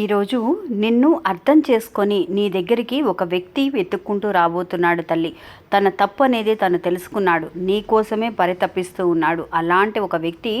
ఈరోజు నిన్ను అర్థం చేసుకొని నీ దగ్గరికి ఒక వ్యక్తి వెతుక్కుంటూ రాబోతున్నాడు తల్లి. తన తప్పు అనేది తను తెలుసుకున్నాడు. నీ కోసమే పరితపిస్తూ ఉన్నాడు. అలాంటి ఒక వ్యక్తి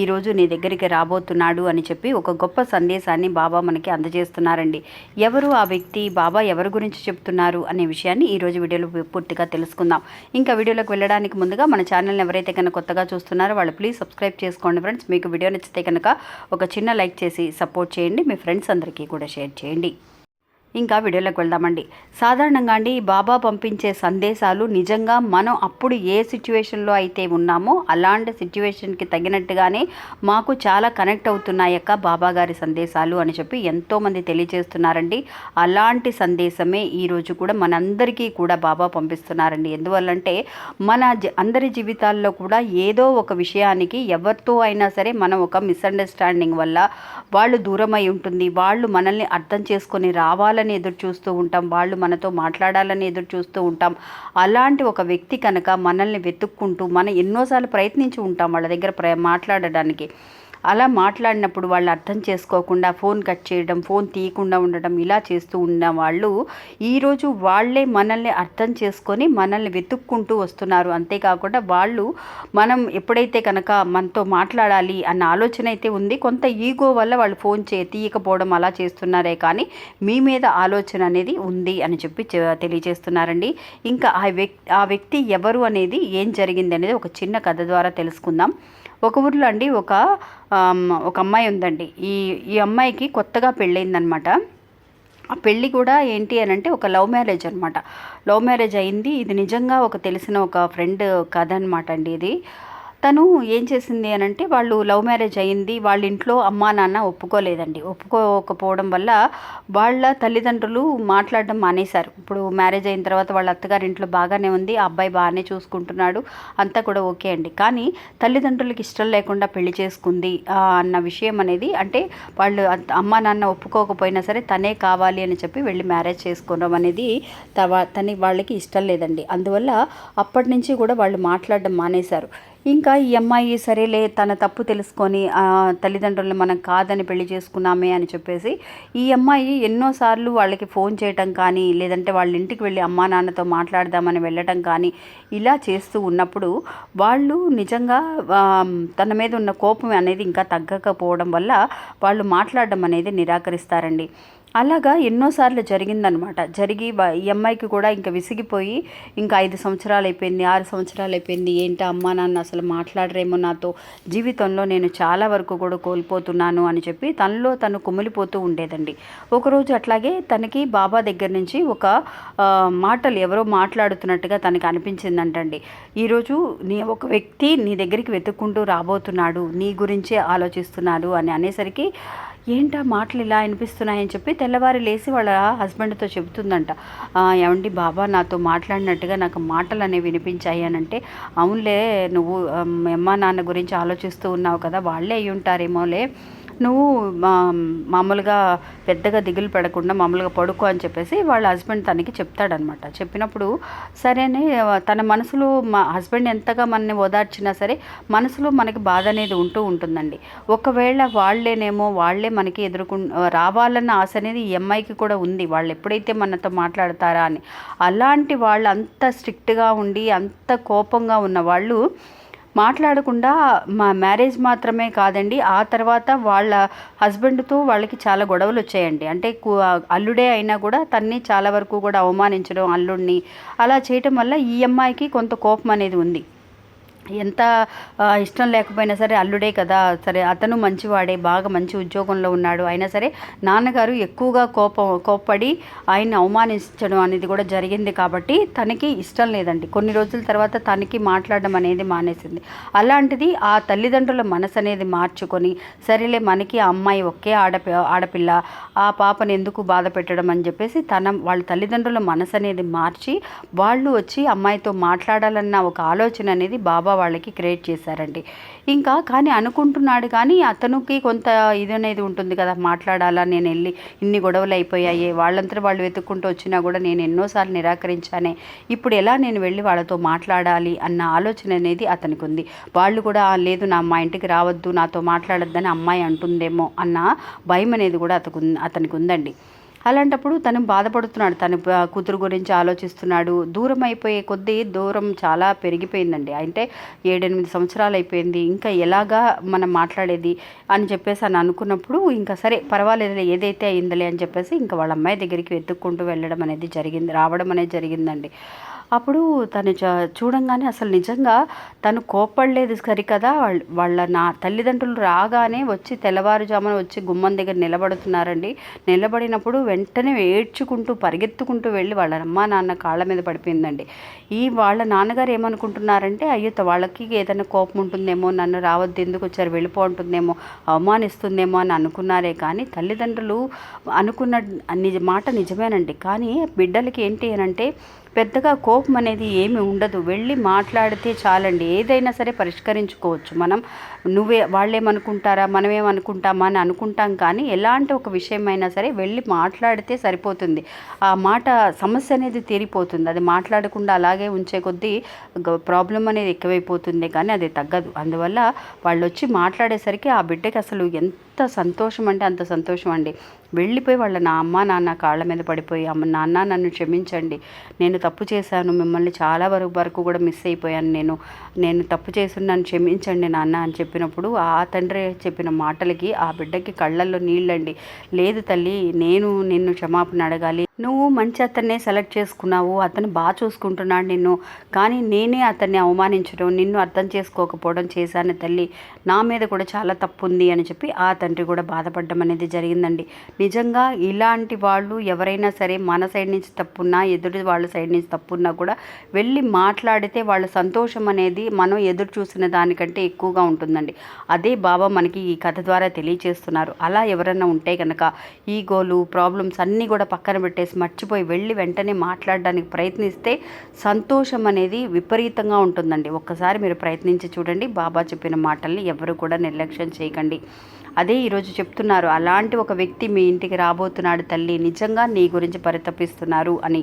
ఈరోజు నీ దగ్గరికి రాబోతున్నాడు అని చెప్పి ఒక గొప్ప సందేశాన్ని బాబా మనకి అందజేస్తున్నారండి. ఎవరు ఆ వ్యక్తి? బాబా ఎవరి గురించి చెప్తున్నారు? అనే విషయాన్ని ఈరోజు వీడియోలో పూర్తిగా తెలుసుకుందాం. ఇంకా వీడియోలోకి వెళ్ళడానికి ముందుగా మన ఛానల్ని ఎవరైతే కనుక కొత్తగా చూస్తున్నారో వాళ్ళు ప్లీజ్ సబ్స్క్రైబ్ చేసుకోండి ఫ్రెండ్స్. మీకు వీడియో నచ్చితే కనుక ఒక చిన్న లైక్ చేసి సపోర్ట్ చేయండి. మీ ఫ్రెండ్స్ అందరికీ కూడా షేర్ చేయండి. ఇంకా వీడియోలోకి వెళ్దామండి. సాధారణంగా అండి బాబా పంపించే సందేశాలు నిజంగా మనం అప్పుడు ఏ సిచ్యువేషన్లో అయితే ఉన్నామో అలాంటి సిచ్యువేషన్కి తగినట్టుగానే మాకు చాలా కనెక్ట్ అవుతున్నాయక్క బాబా గారి సందేశాలు అని చెప్పి ఎంతోమంది తెలియజేస్తున్నారండి. అలాంటి సందేశమే ఈరోజు కూడా మనందరికీ కూడా బాబా పంపిస్తున్నారండి. ఎందువల్లంటే మన జ- అందరి జీవితాల్లో కూడా ఏదో ఒక విషయానికి ఎవరితో అయినా సరే మనం ఒక మిస్అండర్స్టాండింగ్ వల్ల వాళ్ళు దూరమై ఉంటుంది. వాళ్ళు మనల్ని అర్థం చేసుకొని రావాలి రావాలని ఎదురు చూస్తూ ఉంటాం. వాళ్ళు మనతో మాట్లాడాలని ఎదురు చూస్తూ ఉంటాం. అలాంటి ఒక వ్యక్తి కనుక మనల్ని వెతుక్కుంటూ మనం ఎన్నోసార్లు ప్రయత్నించి ఉంటాం వాళ్ళ దగ్గర ప్ర మాట్లాడడానికి. అలా మాట్లాడినప్పుడు వాళ్ళు అర్థం చేసుకోకుండా ఫోన్ కట్ చేయడం ఫోన్ తీయకుండా ఉండడం ఇలా చేస్తూ ఉన్న వాళ్ళు ఈరోజు వాళ్ళే మనల్ని అర్థం చేసుకొని మనల్ని వెతుక్కుంటూ వస్తున్నారు. అంతేకాకుండా వాళ్ళు మనం ఎప్పుడైతే కనుక మనతో మాట్లాడాలి అన్న ఆలోచన అయితే ఉంది. కొంత ఈగో వల్ల వాళ్ళు ఫోన్ చే తీయకపోవడం అలా చేస్తున్నారే కానీ మీ మీద ఆలోచన అనేది ఉంది అని చెప్పి తెలియజేస్తున్నారండి. ఇంకా ఆ వ్యక్తి ఆ వ్యక్తి ఎవరు అనేది ఏం జరిగింది అనేది ఒక చిన్న కథ ద్వారా తెలుసుకుందాం. ఒక ఊర్లో అండి ఒక ఒక అమ్మాయి ఉందండి. ఈ ఈ అమ్మాయికి కొత్తగా పెళ్ళయిందనమాట ఆ పెళ్ళి కూడా ఏంటి అని అంటే ఒక లవ్ మ్యారేజ్ అనమాట. లవ్ మ్యారేజ్ అయింది. ఇది నిజంగా ఒక తెలిసిన ఒక ఫ్రెండ్ కథ అనమాట అండి ఇది. తను ఏం చేసింది అని అంటే వాళ్ళు లవ్ మ్యారేజ్ అయింది వాళ్ళ ఇంట్లో అమ్మా నాన్న ఒప్పుకోలేదండి. ఒప్పుకోకపోవడం వల్ల వాళ్ళ తల్లిదండ్రులు మాట్లాడడం మానేశారు. ఇప్పుడు మ్యారేజ్ అయిన తర్వాత వాళ్ళ అత్తగారి ఇంట్లో బాగానే ఉంది ఆ అబ్బాయి బాగానే చూసుకుంటున్నాడు అంతా కూడా ఓకే అండి. కానీ తల్లిదండ్రులకి ఇష్టం లేకుండా పెళ్ళి చేసుకుంది అన్న విషయం అనేది అంటే వాళ్ళు అమ్మా నాన్న ఒప్పుకోకపోయినా సరే తనే కావాలి అని చెప్పి వెళ్ళి మ్యారేజ్ చేసుకోవడం అనేది తవ తని వాళ్ళకి ఇష్టం లేదండి. అందువల్ల అప్పటి నుంచి కూడా వాళ్ళు మాట్లాడడం మానేశారు. ఇంకా ఈ అమ్మాయి సరేలే తన తప్పు తెలుసుకొని తల్లిదండ్రులను మనం కాదని పెళ్ళి చేసుకున్నామే అని చెప్పేసి ఈ అమ్మాయి ఎన్నోసార్లు వాళ్ళకి ఫోన్ చేయటం కానీ లేదంటే వాళ్ళ ఇంటికి వెళ్ళి అమ్మా నాన్నతో మాట్లాడదామని వెళ్ళటం కానీ ఇలా చేస్తూ ఉన్నప్పుడు వాళ్ళు నిజంగా తన మీద ఉన్న కోపం అనేది ఇంకా తగ్గకపోవడం వల్ల వాళ్ళు మాట్లాడడం అనేది నిరాకరిస్తారండి. అలాగా ఎన్నోసార్లు జరిగిందనమాట జరిగి ఈ అమ్మాయికి కూడా ఇంకా విసిగిపోయి ఇంకా ఐదు సంవత్సరాలు అయిపోయింది ఆరు సంవత్సరాలు అయిపోయింది ఏంటి అమ్మా నాన్న అసలు మాట్లాడరేమో నాతో. జీవితంలో నేను చాలా వరకు కూడా కోల్పోతున్నాను అని చెప్పి తనలో తను కుమిలిపోతూ ఉండేదండి. ఒకరోజు అట్లాగే తనకి బాబా దగ్గర నుంచి ఒక మాటలు ఎవరో మాట్లాడుతున్నట్టుగా తనకి అనిపించిందంటండి. ఈరోజు నీ ఒక వ్యక్తి నీ దగ్గరికి వెతుక్కుంటూ రాబోతున్నాడు నీ గురించే ఆలోచిస్తున్నాడు అని అనేసరికి ఏంటా మాటలు ఇలా అనిపిస్తున్నాయని చెప్పి తెల్లవారి లేచి వాళ్ళ హస్బెండ్తో చెబుతుందంట. ఏమండి బాబా నాతో మాట్లాడినట్టుగా నాకు మాటలు అనేవి వినిపించాయి అని అంటే అవునులే నువ్వు అమ్మ నాన్న గురించి ఆలోచిస్తూ ఉన్నావు కదా వాళ్ళే అయ్యి ఉంటారేమోలే నువ్వు మామూలుగా పెద్దగా దిగులు పడకుండా మామూలుగా పడుకో అని చెప్పేసి వాళ్ళ హస్బెండ్ తనకి చెప్తాడనమాట. చెప్పినప్పుడు సరే అని తన మనసులో మా హస్బెండ్ ఎంతగా మనని ఓదార్చినా సరే మనసులో మనకి బాధ అనేది ఉంటూ ఉంటుందండి. ఒకవేళ వాళ్ళేనేమో వాళ్ళే మనకి ఎదుర్కొ రావాలన్న ఆశ అనేది ఈ అమ్మాయికి కూడా ఉంది. వాళ్ళు ఎప్పుడైతే మనతో మాట్లాడతారా అని. అలాంటి వాళ్ళు అంత స్ట్రిక్ట్గా ఉండి అంత కోపంగా ఉన్న వాళ్ళు మాట్లాడకుండా మా మ్యారేజ్ మాత్రమే కాదండి ఆ తర్వాత వాళ్ళ హస్బెండ్తో వాళ్ళకి చాలా గొడవలు వచ్చాయండి అంటే అల్లుడే అయినా కూడా తన్ని చాలా వరకు కూడా అవమానించడం అల్లుడిని అలా చేయటం వల్ల ఈ అమ్మాయికి కొంత కోపం అనేది ఉంది. ఎంత ఇష్టం లేకపోయినా సరే అల్లుడే కదా సరే అతను మంచివాడే బాగా మంచి ఉద్యోగంలో ఉన్నాడు. అయినా సరే నాన్నగారు ఎక్కువగా కోపం కోప్పడి ఆయన్ని అవమానించడం అనేది కూడా జరిగింది కాబట్టి తనకి ఇష్టం లేదండి. కొన్ని రోజుల తర్వాత తనకి మాట్లాడడం అనేది మానేసింది. అలాంటిది ఆ తల్లిదండ్రుల మనసు అనేది మార్చుకొని సరేలే మనకి ఆ అమ్మాయి ఒకే ఆడపి ఆడపిల్ల ఆ పాపను ఎందుకు బాధ పెట్టడం అని చెప్పేసి తన వాళ్ళ తల్లిదండ్రుల మనసు అనేది మార్చి వాళ్ళు వచ్చి అమ్మాయితో మాట్లాడాలన్న ఒక ఆలోచన అనేది బాబా వాళ్ళకి క్రియేట్ చేశారండి. ఇంకా కానీ అనుకుంటున్నాడు కానీ అతనికి కొంత ఇది అనేది ఉంటుంది కదా మాట్లాడాలా నేను వెళ్ళి ఇన్ని గొడవలు అయిపోయాయి వాళ్ళంతా వాళ్ళు వెతుక్కుంటూ వచ్చినా కూడా నేను ఎన్నోసార్లు నిరాకరించానే ఇప్పుడు ఎలా నేను వెళ్ళి వాళ్ళతో మాట్లాడాలి అన్న ఆలోచన అనేది అతనికి ఉంది. వాళ్ళు కూడా లేదు నా మా ఇంటికి రావద్దు నాతో మాట్లాడొద్దని అమ్మాయి అంటుందేమో అన్న భయం అనేది కూడా అతకు అతనికి ఉందండి. అలాంటప్పుడు తను బాధపడుతున్నాడు. తన కూతురు గురించి ఆలోచిస్తున్నాడు. దూరం అయిపోయే కొద్దీ దూరం చాలా పెరిగిపోయిందండి. అంటే ఏడెనిమిది సంవత్సరాలు అయిపోయింది. ఇంకా ఎలాగా మనం మాట్లాడేది అని చెప్పేసి అని అనుకున్నప్పుడు ఇంకా సరే పర్వాలేదు ఏదైతే అయిందిలే అని చెప్పేసి ఇంకా వాళ్ళ అమ్మాయి దగ్గరికి వెతుక్కుంటూ వెళ్ళడం అనేది జరిగింది రావడం అనేది జరిగిందండి. అప్పుడు తను చ- చూడంగానే అసలు నిజంగా తను కోప్పడలేదు సరికదా. వాళ్ళ వాళ్ళ నా తల్లిదండ్రులు రాగానే వచ్చి తెల్లవారుజామున వచ్చి గుమ్మం దగ్గర నిలబడుతున్నారండి. నిలబడినప్పుడు వెంటనే ఏడ్చుకుంటూ పరిగెత్తుకుంటూ వెళ్ళి వాళ్ళ అమ్మ నాన్న కాళ్ళ మీద పడిపోయిందండి. ఈ వాళ్ళ నాన్నగారు ఏమనుకుంటున్నారంటే అయ్యో త- వాళ్ళకి ఏదైనా కోపం ఉంటుందేమో నన్ను రావద్దు ఎందుకు వచ్చారు వెళ్ళిపోంటుందేమో అవమానిస్తుందేమో అని అనుకున్నారే కానీ తల్లిదండ్రులు అనుకున్న నిజ మాట నిజమేనండి. కానీ బిడ్డలకి ఏంటి అని అంటే పెద్దగా కోపం అనేది ఏమి ఉండదు. వెళ్ళి మాట్లాడితే చాలండి. ఏదైనా సరే పరిష్కరించుకోవచ్చు. మనం నువ్వే వాళ్ళేమనుకుంటారా మనమేమనుకుంటామా అని అనుకుంటాం కానీ ఎలాంటి ఒక విషయమైనా సరే వెళ్ళి మాట్లాడితే సరిపోతుంది. ఆ మాట సమస్య అనేది తీరిపోతుంది. అది మాట్లాడకుండా అలాగే ఉంచే కొద్దీ ప్రాబ్లం అనేది ఎక్కువైపోతుంది కానీ అది తగ్గదు. అందువల్ల వాళ్ళు వచ్చి మాట్లాడేసరికి ఆ బిడ్డకి అసలు ఎంత సంతోషం అంటే అంత సంతోషం అండి. వెళ్ళిపోయి వాళ్ళ నా అమ్మ నాన్న కాళ్ళ మీద పడిపోయి అమ్మ నాన్న నన్ను క్షమించండి. నేను తప్పు చేశాను. మిమ్మల్ని చాలా వరకు వరకు కూడా మిస్ అయిపోయాను. నేను నేను తప్పు చేసి నన్ను క్షమించండి నాన్న అని చెప్పినప్పుడు ఆ తండ్రి చెప్పిన మాటలకి ఆ బిడ్డకి కళ్ళల్లో నీళ్ళండి. లేదు తల్లి నేను నిన్ను క్షమాపణ అడగాలి. నువ్వు మంచి అతన్నే సెలెక్ట్ చేసుకున్నావు. అతను బాగా చూసుకుంటున్నాడు నిన్ను. కానీ నేనే అతన్ని అవమానించడం నిన్ను అర్థం చేసుకోకపోవడం చేశాను తల్లి. నా మీద కూడా చాలా తప్పు ఉంది అని చెప్పి ఆ తండ్రి కూడా బాధపడడం అనేది జరిగిందండి. నిజంగా ఇలాంటి వాళ్ళు ఎవరైనా సరే మన సైడ్ నుంచి తప్పున్నా ఎదుటి వాళ్ళ సైడ్ నుంచి తప్పున్నా కూడా వెళ్ళి మాట్లాడితే వాళ్ళ సంతోషం అనేది మనం ఎదురు చూసిన దానికంటే ఎక్కువగా ఉంటుందండి. అదే బాబా మనకి ఈ కథ ద్వారా తెలియచేస్తున్నారు. అలా ఎవరైనా ఉంటే కనుక ఈగోలు ప్రాబ్లమ్స్ అన్నీ కూడా పక్కన పెట్టేసి మర్చిపోయి వెళ్ళి వెంటనే మాట్లాడడానికి ప్రయత్నిస్తే సంతోషం అనేది విపరీతంగా ఉంటుందండి. ఒక్కసారి మీరు ప్రయత్నించి చూడండి. బాబా చెప్పిన మాటల్ని ఎవరు కూడా నిర్లక్ష్యం చేయకండి. అదే ఈరోజు చెప్తున్నారు. అలాంటి ఒక వ్యక్తి మీ ఇంటికి రాబోతున్నాడు తల్లి. నిజంగా నీ గురించి పరితపిస్తున్నారు అని.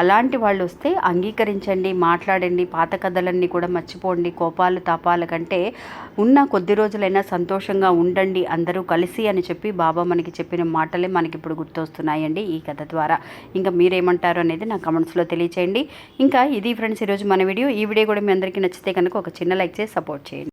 అలాంటి వాళ్ళు వస్తే అంగీకరించండి మాట్లాడండి పాత కథలన్నీ కూడా మర్చిపోండి. కోపాలు తాపాల కంటే ఉన్న కొద్ది రోజులైనా సంతోషంగా ఉండండి అందరూ కలిసి అని చెప్పి బాబా మనకి చెప్పిన మాటలే మనకి ఇప్పుడు గుర్తొస్తున్నాయండి ఈ కథ ద్వారా. ఇంకా మీరేమంటారు అనేది నా కమెంట్స్లో తెలియచేయండి. ఇంకా ఇది ఫ్రెండ్స్ ఈరోజు మన వీడియో. ఈ వీడియో కూడా మీ అందరికీ నచ్చితే కనుక ఒక చిన్న లైక్ చేసి సపోర్ట్ చేయండి.